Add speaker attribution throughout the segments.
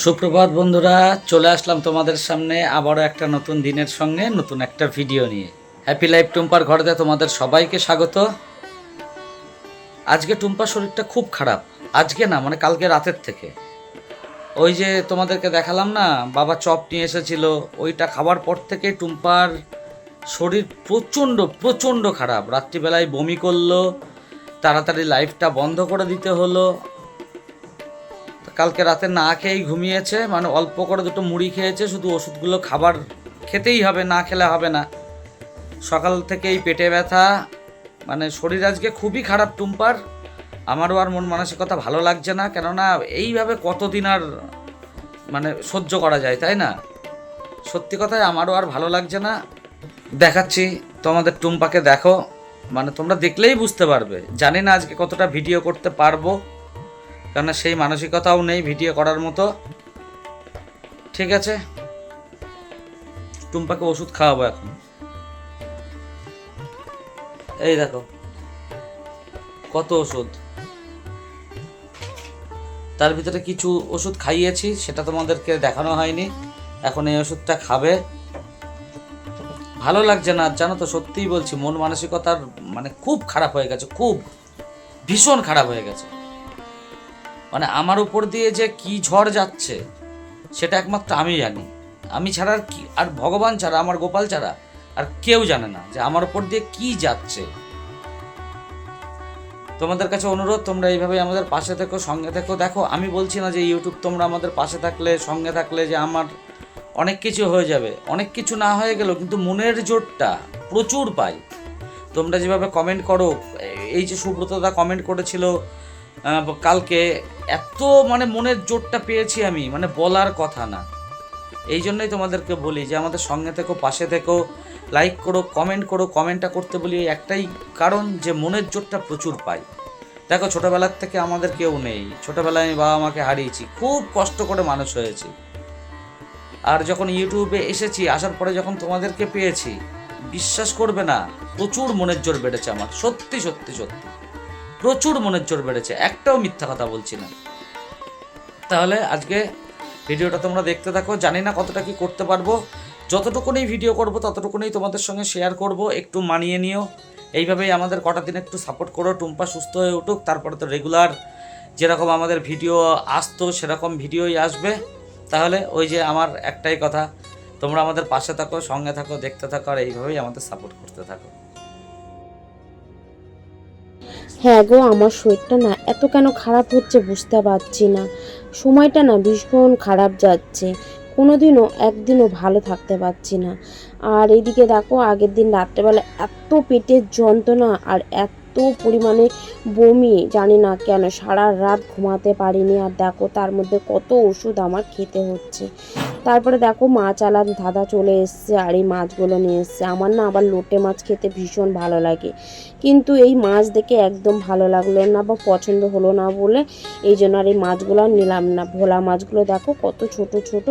Speaker 1: সুপ্রভাত বন্ধুরা, চলে আসলাম তোমাদের সামনে আবারও একটা নতুন দিনের সঙ্গে, নতুন একটা ভিডিও নিয়ে। হ্যাপি লাইফ টুম্পার ঘরেতে তোমাদের সবাইকে স্বাগত। আজকে টুম্পার শরীরটা খুব খারাপ। আজকে না মানে কালকে রাতের থেকে। ওই যে তোমাদেরকে দেখালাম না, বাবা চপ নিয়ে এসেছিল, ওইটা খাবার পর থেকে টুম্পার শরীর প্রচণ্ড প্রচণ্ড খারাপ। রাত্রিবেলায় বমি করল, তাড়াতাড়ি লাইফটা বন্ধ করে দিতে হলো। কালকে রাতে না খেয়েই ঘুমিয়েছে মানে অল্প করে দুটো মুড়ি খেয়েছে, শুধু ওষুধগুলো খাবার খেতেই হবে, না খেলে হবে না। সকাল থেকেই পেটে ব্যথা মানে শরীর আজকে খুবই খারাপ টুম্পার, আমারও আর মন মানসিকতা ভালো লাগছে না, কেননা এইভাবে কতদিন আর মানে সহ্য করা যায়, তাই না? সত্যি কথায় আমারও আর ভালো লাগছে না। দেখাচ্ছি, তোমাদের টুম্পাকে দেখো মানে তোমরা দেখলেই বুঝতে পারবে। জানি না আজকে কতটা ভিডিও করতে পারব। কেননা সেই মানসিকতাও নেই ভিডিও করার মতো। ঠিক আছে? টুম্পাকে ওষুধ খাওয়াবো এখন। এই দেখো। কত ওষুধ? তার ভিতরে কিছু ওষুধ খাইয়েছি, সেটা তোমাদেরকে দেখানো হয়নি। এখন এই ওষুধটা খাবে। ভালো লাগছে না, জানো তো, সত্যিই বলছি, মন মানসিকতার মানে খুব খারাপ হয়ে গেছে, খুব। ভীষণ খারাপ হয়ে গেছে। মানে আমার উপর দিয়ে যে কি ঝড় যাচ্ছে, সেটা একমাত্র আমি জানি। আমি ছাড়া আর কি, আর ভগবান ছাড়া, আমার গোপাল ছাড়া আর কেউ জানে না যে আমার উপর দিয়ে কি যাচ্ছে। তোমাদের কাছে অনুরোধ, তোমরা এইভাবে আমাদের পাশে থেকো, সঙ্গে থেকো। দেখো, আমি বলছি না যে ইউটিউব তোমরা আমাদের পাশে থাকলে, সঙ্গে থাকলে যে আমার অনেক কিছু হয়ে যাবে। অনেক কিছু না হয়ে গেলেও কিন্তু মনের জোরটা প্রচুর পাই। তোমরা যেভাবে কমেন্ট করো, এই যে সুব্রতদা কমেন্ট করেছিল কালকে এত মানে মনের জোরটা পেয়েছি আমি মানে বলার কথা না। এই জন্যই তোমাদেরকে বলি যে আমাদের সঙ্গে থেকো, পাশে থেকো লাইক করো কমেন্ট করো কমেন্টটা করতে বলি একটাই কারণ যে মনের জোরটা প্রচুর পাই। দেখো, ছোটোবেলার থেকে আমাদের কেউ নেই, ছোটোবেলায় আমি বাবা মাকে হারিয়েছি, খুব কষ্ট করে মানুষ হয়েছি। আর যখন ইউটিউবে এসেছি, আসার পরে যখন তোমাদেরকে পেয়েছি, বিশ্বাস করবে না, প্রচুর মনের জোর বেড়েছে আমার, সত্যি সত্যি সত্যি। প্রচুর মনের জোর বেড়েছে, একটাও মিথ্যা কথা বলছি না। তাহলে আজকে ভিডিওটা তোমরা দেখতে থাকো, জানি না কতটা কি করতে পারব। যতটুকুনি ভিডিও করব, ততটুকুনি তোমাদের সঙ্গে শেয়ার করব, একটু মানিয়ে নিও। এইভাবেই আমাদের কটা দিন একটু সাপোর্ট করো, টুম্পা সুস্থ হয়ে উঠুক, তারপরে তো রেগুলার যেরকম আমাদের ভিডিও আসতো, সেরকম ভিডিওই আসবে। তাহলে ওই যে আমার একটাই কথা, তোমরা আমাদের পাশে থাকো, সঙ্গে থাকো, দেখতে থাকো, আর এইভাবেই আমাদের সাপোর্ট করতে থাকো।
Speaker 2: হ্যাঁ গো, আমার শরীরটা না এত কেন খারাপ হচ্ছে বুঝতে পারছি না। সময়টা না ভীষণ খারাপ যাচ্ছে। কোনোদিনও একদিনও ভালো থাকতে পারছি না। আর এইদিকে দেখো, আগের দিন রাত্রেবেলা এত পেটের যন্ত্রণা আর এত পরিমাণে বমি, জানি না কেন, সারা রাত ঘুমাতে পারিনি। আর দেখো, তার মধ্যে কত ওষুধ আমার খেতে হচ্ছে। তারপরে দেখো মাছ আলাদ দাদা চলে এসছে আর এই মাছগুলো নিয়ে এসছে। আমার না আবার লোটে মাছ খেতে ভীষণ ভালো লাগে। কিন্তু এই মাছ দেখে একদম ভালো লাগল না বা পছন্দ হলো না বলে এই জন্য আর এই মাছগুলো নিলাম না। ভোলা মাছগুলো দেখো কত ছোট ছোট।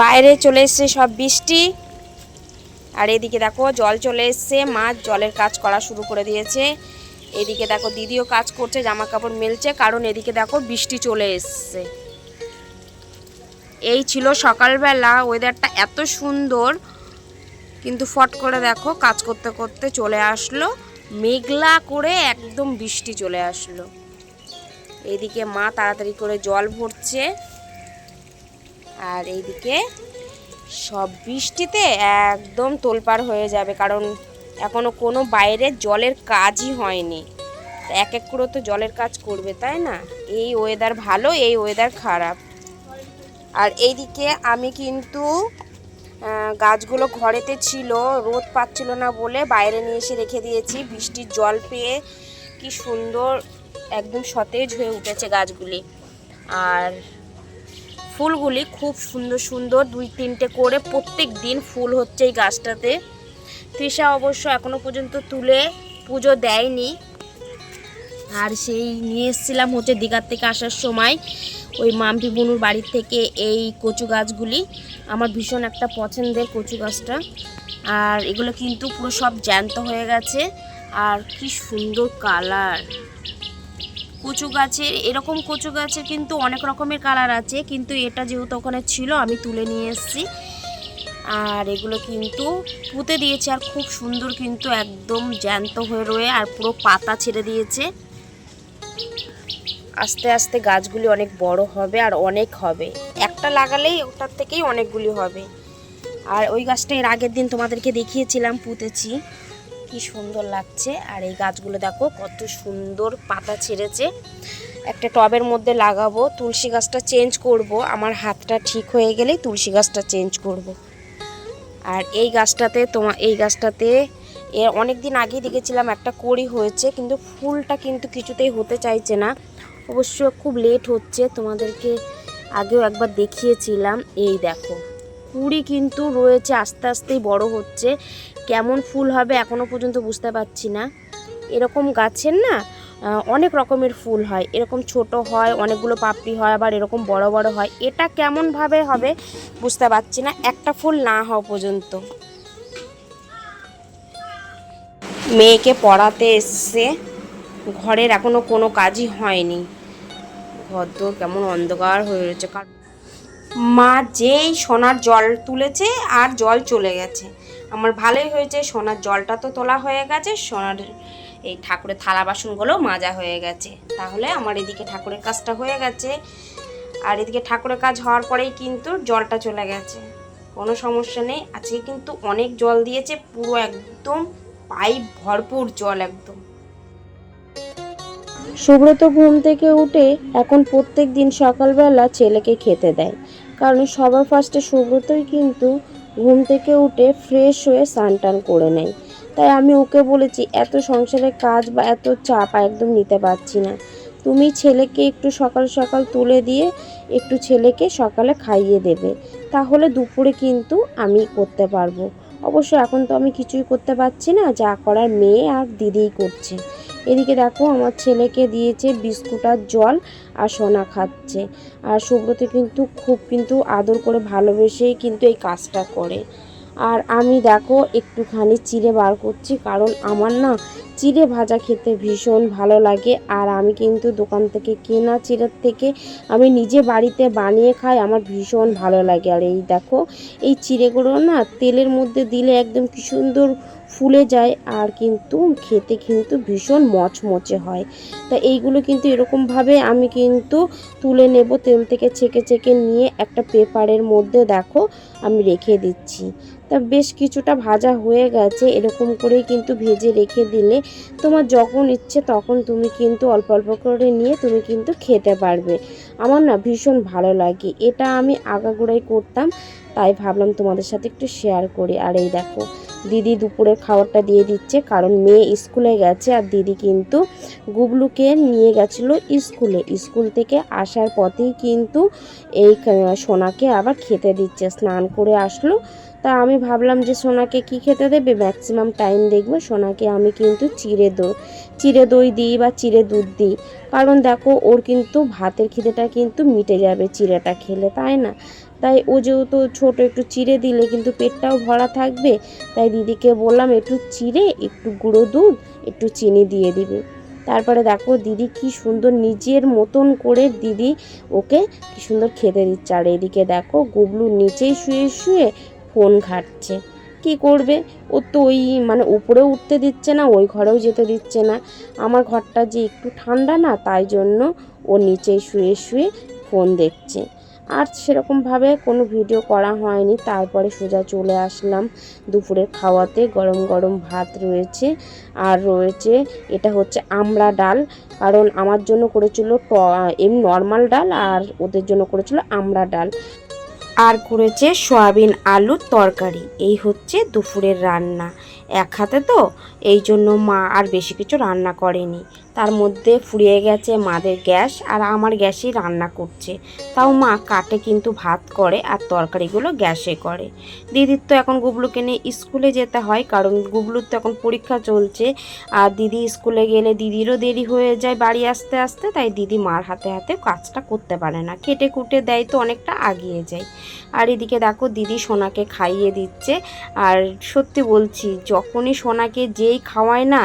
Speaker 2: বাইরে চলে এসছে সব বৃষ্টি। আর এদিকে দেখো জল চলে এসছে। মাছ জলের কাজ করা শুরু করে দিয়েছে। এদিকে দেখো দিদিও কাজ করছে জামা কাপড় মেলছে। কারণ এদিকে দেখো বৃষ্টি চলে এসছে। এই ছিল সকালবেলা ওয়েদারটা এত সুন্দর। কিন্তু ফট করে দেখো, কাজ করতে করতে চলে আসলো। মেঘলা করে একদম বৃষ্টি চলে আসলো। এইদিকে মা তাড়াতাড়ি করে জল ভরছে। আর এইদিকে সব বৃষ্টিতে একদম তোলপাড় হয়ে যাবে, কারণ এখনও কোনো বাইরে জলের কাজই হয়নি। এক এক করে তো জলের কাজ করবে, তাই না? এই ওয়েদার ভালো, এই ওয়েদার খারাপ। আর এইদিকে আমি কিন্তু গাছগুলো ঘরেতে ছিল, রোদ পাচ্ছিল না বলে বাইরে নিয়ে এসে রেখে দিয়েছি। বৃষ্টির জল পেয়ে কি সুন্দর একদম সতেজ হয়ে উঠেছে গাছগুলি। আর ফুলগুলি খুব সুন্দর সুন্দর দুই তিনটে করে প্রত্যেক দিন ফুল হচ্ছে এই গাছটাতে। তৃষা অবশ্য এখনও পর্যন্ত তুলে পুজো দেয়নি। আর সেই নিয়ে এসেছিলাম হচ্ছে দীঘার থেকে আসার সময়। ওই মাম্পি বনুর বাড়ির থেকে এই কচু গাছগুলি, আমার ভীষণ একটা পছন্দের কচু গাছটা। আর এগুলো কিন্তু পুরো সব জ্যান্ত হয়ে গেছে। আর কি সুন্দর কালার। কচু গাছের, এরকম কচু গাছের কিন্তু অনেক রকমের কালার আছে, কিন্তু এটা যেহেতু ওখানে ছিল, আমি তুলে নিয়ে এসেছি। আর এগুলো কিন্তু পুঁতে দিয়েছে, আর খুব সুন্দর কিন্তু একদম জ্যান্ত হয়ে রয়ে, আর পুরো পাতা ছেড়ে দিয়েছে। আস্তে আস্তে গাছগুলি অনেক বড় হবে আর অনেক হবে। একটা লাগালেই ওটার থেকেই অনেকগুলি হবে। আর ওই গাছটা এর আগের দিন তোমাদেরকে দেখিয়েছিলাম, পুঁতেছি। কি সুন্দর লাগছে। আর এই গাছগুলো দেখো, কত সুন্দর পাতা ছেড়েছে। একটা টবের মধ্যে লাগাবো, তুলসী গাছটা চেঞ্জ করব। আমার হাতটা ঠিক হয়ে গেলেই তুলসী গাছটা চেঞ্জ করব। আর এই গাছটাতে তোমার এই গাছটাতে এর অনেক দিন আগেই দেখেছিলাম একটা কড়ি হয়েছে, কিন্তু ফুলটা কিন্তু কিছুতেই হতে চাইছে না। অবশ্য খুব লেট হচ্ছে, তোমাদেরকে আগেও একবার দেখিয়েছিলাম। এই দেখো, কুড়ি কিন্তু রয়েছে, আস্তে আস্তেই বড় হচ্ছে। কেমন ফুল হবে এখনও পর্যন্ত বুঝতে পারছি না। এরকম গাছের না অনেক রকমের ফুল হয়। এরকম ছোট হয়, অনেকগুলো পাপড়ি হয়, আবার এরকম বড় বড় হয়। এটা কেমনভাবে হবে বুঝতে পারছি না, একটা ফুল না হওয়া পর্যন্ত। মেয়েকে পড়াতে এসছে, ঘরের এখনও কোনো কাজই হয়নি। ঘর দোর কেমন অন্ধকার হয়ে রয়েছে। কারণ মা যেই সোনার জল তুলেছে আর জল চলে গেছে। আমার ভালোই হয়েছে, সোনার জলটা তো তোলা হয়ে গেছে, সোনার এই ঠাকুরের থালা বাসনগুলো মাজা হয়ে গেছে। তাহলে আমার এদিকে ঠাকুরের কাজটা হয়ে গেছে। আর এদিকে ঠাকুরের কাজ হওয়ার পরেই কিন্তু জলটা চলে গেছে। কোনো সমস্যা নেই। আজকে কিন্তু অনেক জল দিয়েছে, পুরো একদম পাইপ ভরপুর জল একদম। সুব্রত ঘুম থেকে উঠে এখন প্রত্যেক দিন সকালবেলা ছেলেকে খেতে দেয়। কারণ সবার ফার্স্টে সুব্রতই কিন্তু ঘুম থেকে উঠে ফ্রেশ হয়ে স্নান করে নেয়। তাই আমি ওকে বলেছি, এত সংসারের কাজ বা এত চাপ একদম নিতে পারছি না। তুমি ছেলেকে একটু সকাল সকাল তুলে দিয়ে একটু ছেলেকে সকালে খাইয়ে দেবে। তাহলে দুপুরে কিন্তু আমি করতে পারব। অবশ্য এখন তো আমি কিছুই করতে পারছি না, যা করার মেয়ে আর দিদিই করছে। এদিকে দেখো, আমার ছেলেকে দিয়েছে বিস্কুট আর জল আর সোনা খাচ্ছে। আর সুব্রত কিন্তু খুব কিন্তু আদর করে ভালোবেসেই কিন্তু এই কাজটা করে। আর আমি দেখো, একটুখানি চিড়ে বার করছি, কারণ আমার না চিড়ে ভাজা খেতে ভীষণ ভালো লাগে। আর আমি কিন্তু দোকান থেকে কেনা চিড়ের থেকে আমি নিজে বাড়িতে বানিয়ে খাই, আমার ভীষণ ভালো লাগে। আর এই দেখো, এই চিড়েগুলো না তেলের মধ্যে দিলে একদম কি সুন্দর ফুলে যায় আর কিন্তু খেতে কিন্তু ভীষণ মচমচে হয়। তা এইগুলো কিন্তু এরকমভাবে আমি কিন্তু তুলে নেব তেল থেকে ছেঁকে ছেঁকে নিয়ে একটা পেপারের মধ্যে দেখো আমি রেখে দিচ্ছি। তা বেশ কিছুটা ভাজা হয়ে গেছে, এরকম করেই কিন্তু ভেজে রেখে দিলে তোমার যখন ইচ্ছে তখন তুমি কিন্তু অল্প অল্প করে নিয়ে তুমি কিন্তু খেতে পারবে। আমার না ভীষণ ভালো লাগে, এটা আমি আগাগোড়াই করতাম, তাই ভাবলাম তোমাদের সাথে একটু শেয়ার করি। আর এই দেখো, দিদি দুপুরের খাবারটা দিয়ে দিচ্ছে, কারণ মেয়ে স্কুলে গেছে আর দিদি কিন্তু গুবলুকে নিয়ে গেছিল স্কুলে। স্কুল থেকে আসার পথেই কিন্তু এই সোনাকে আবার খেতে দিচ্ছে। স্নান করে আসলো তা আমি ভাবলাম যে সোনাকে কি খেতে দেবে? ম্যাক্সিমাম টাইম দেখবে সোনাকে আমি কিন্তু চিড়ে দো চিড়ে দই দিই বা চিড়ে দুধ দিই। কারণ দেখো, ওর কিন্তু ভাতের খিদেটা কিন্তু মিটে যাবে চিড়েটা খেলে, তাই না? তাই ও যেহেতু ছোট, একটু চিড়ে দিলে কিন্তু পেটটাও ভরা থাকবে। তাই দিদিকে বললাম, একটু চিড়ে, একটু গুঁড়ো দুধ, একটু চিনি দিয়ে দিবে। তারপরে দেখো, দিদি কি সুন্দর নিজের মতন করে দিদি ওকে কি সুন্দর খেতে দিচ্ছে। আর এদিকে দেখো, গুবলু নিচেই শুয়ে শুয়ে ফোন ঘাটছে। কি করবে? ও তো ওই মানে উপরেও উঠতে দিচ্ছে না, ওই ঘরেও যেতে দিচ্ছে না। আমার ঘরটা যে একটু ঠান্ডা না, তাই জন্য ও নিচেই শুয়ে শুয়ে ফোন দেখছে। আর সেরকমভাবে কোনো ভিডিও করা হয়নি। তারপরে সোজা চলে আসলাম দুপুরের খাওয়াতে। গরম গরম ভাত রয়েছে। আর রয়েছে, এটা হচ্ছে আমড়া ডাল। কারণ আমার জন্য করেছিল এমনি নর্মাল ডাল আর ওদের জন্য করেছিল আমড়া ডাল। আর করেছে সয়াবিন আলুর তরকারি। এই হচ্ছে দুপুরের রান্না। এক হাতে তো, এই জন্য মা আর বেশি কিছু রান্না করেনি। তার মধ্যে ফুরিয়ে গেছে মাদের গ্যাস আর আমার গ্যাসেই রান্না করছে। তাও মা কাটে কিন্তু ভাত করে আর তরকারিগুলো গ্যাসে করে। দিদির তো এখন গুবলুকে নিয়ে স্কুলে যেতে হয়, কারণ গুবলুর তো এখন পরীক্ষা চলছে আর দিদি স্কুলে গেলে দিদিরও দেরি হয়ে যায় বাড়ি আসতে আসতে, তাই দিদি মার হাতে হাতে কাজটা করতে পারে না। কেটে কুটে দেয় তো অনেকটা আগিয়ে যায়। আর এদিকে দেখো দিদি সোনাকে খাইয়ে দিচ্ছে আর সত্যি বলছি, যখনই সোনাকে যেই খাওয়ায় না,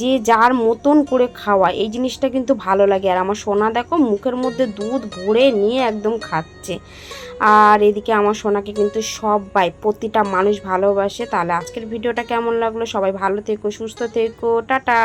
Speaker 2: যে যার মতন করে খাওয়া এই জিনিসটা কিন্তু ভালো লাগে। আর আমার সোনা দেখো, মুখের মধ্যে দুধ ভরে নিয়ে একদম খাচ্ছে। আর এদিকে আমার সোনাকে কিন্তু সবাই, প্রতিটা মানুষ ভালোবাসে। তাহলে আজকের ভিডিওটা কেমন লাগল? সবাই ভালো থেকো, সুস্থ থেকো। টাটা!